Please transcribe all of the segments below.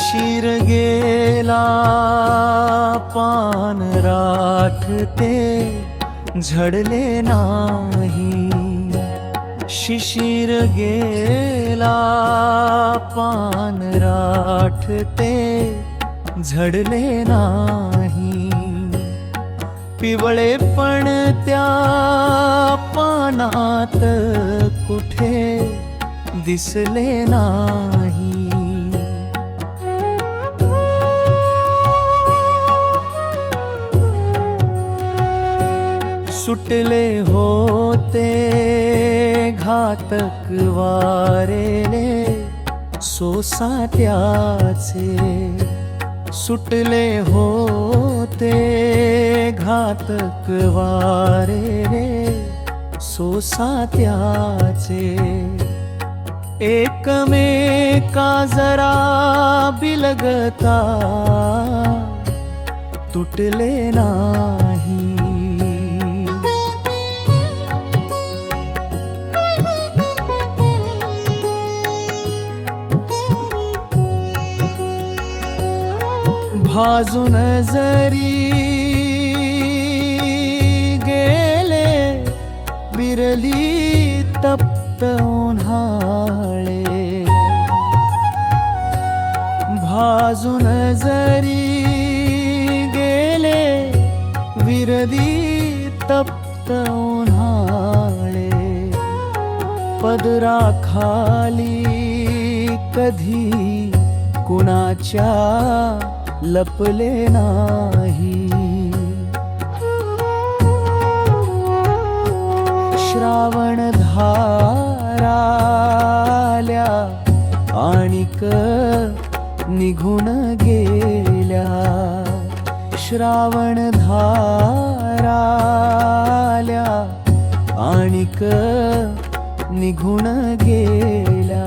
शिर गेला पान राखते झडले नाही. शिशिर गेला पान राठते झडले नाही. पिवळे पण त्या पानात कुठे दिसले नाही. सुटले होते घातक वारेले सोसाट्याचे सुटले होते घातक वारेले सोसाट्याचे एकमेका जरा बिलगता तुटले ना भाजून जरी गेले बिरली तप्त उन्हाळे. भाजून जरी गेले विरली तप्त उन्हाळे. पदरा खाली कधी कुणाच्या लपले नाही. श्रावण धाराल्या आणिक निघून गेल्या. श्रावण धाराल्या आणिक निघून गेल्या.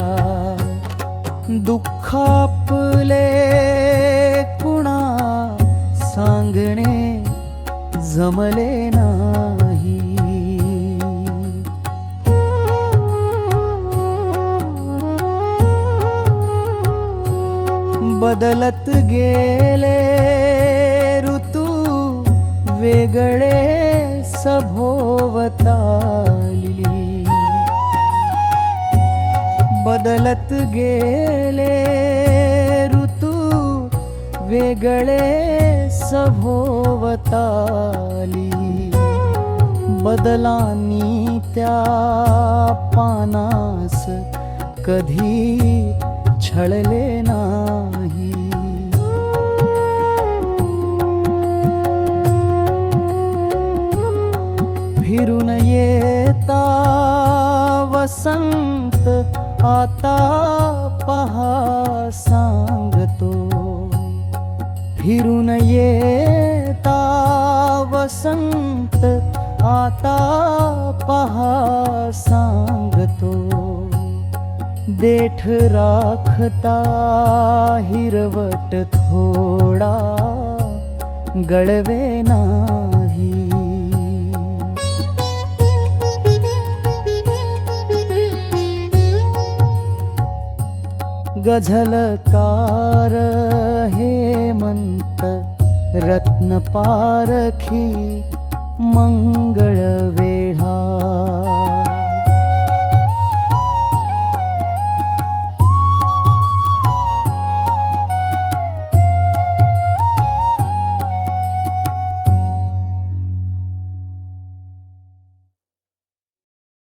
दुःखापले जमले नाही. बदलत गेले ऋतू वेगळे सभोवताली. बदलत गेले ऋतू वेगळे सभोवताली बदलांनी त्या पानास कधी छळले नाही. फिरून येता वसंत आता पहा सांगत फिरून येता वसंत आता पहा सांगतो. देठ राखता हिरवट थोडा गळवे गझलकार हेमंत रत्न पारखी मंगळ